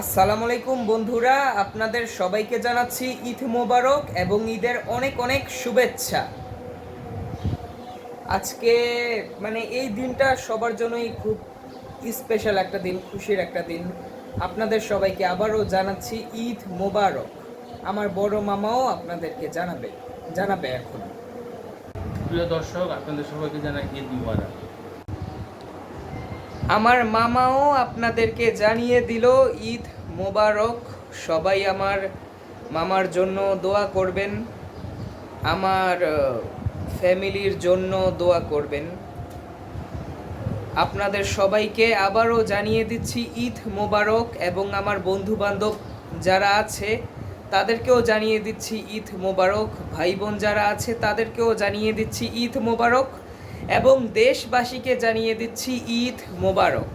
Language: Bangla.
আসসালামু আলাইকুম বন্ধুরা, আপনাদের সবাইকে জানাচ্ছি ঈদ মোবারক এবং ঈদের অনেক অনেক শুভেচ্ছা। আজকে মানে এই দিনটা সবার জন্যই খুব স্পেশাল একটা দিন, খুশির একটা দিন। আপনাদের সবাইকে আবারও জানাচ্ছি ঈদ মোবারক। আমার বড় মামাও আপনাদেরকে জানাবে জানাবে এখন। প্রিয় দর্শক, আপনাদের সবাইকে জানাই ঈদ মুবারক। আমার মামাও আপনাদেরকে জানিয়ে দিল, ঈদ মোবারক, সবাই আমার মামার জন্য দোয়া করবেন, আমার ফ্যামিলির জন্য দোয়া করবেন। আপনাদের সবাইকে আবারও জানিয়ে দিচ্ছি, ঈদ মোবারক এবং আমার বন্ধু বান্ধব যারা আছে, তাদেরকেও জানিয়ে দিচ্ছি, ঈদ মোবারক। ভাই বোন যারা আছে, তাদেরকেও জানিয়ে দিচ্ছি, ঈদ মোবারক। এবং দেশবাসীকে জানিয়ে দিচ্ছি ঈদ মোবারক।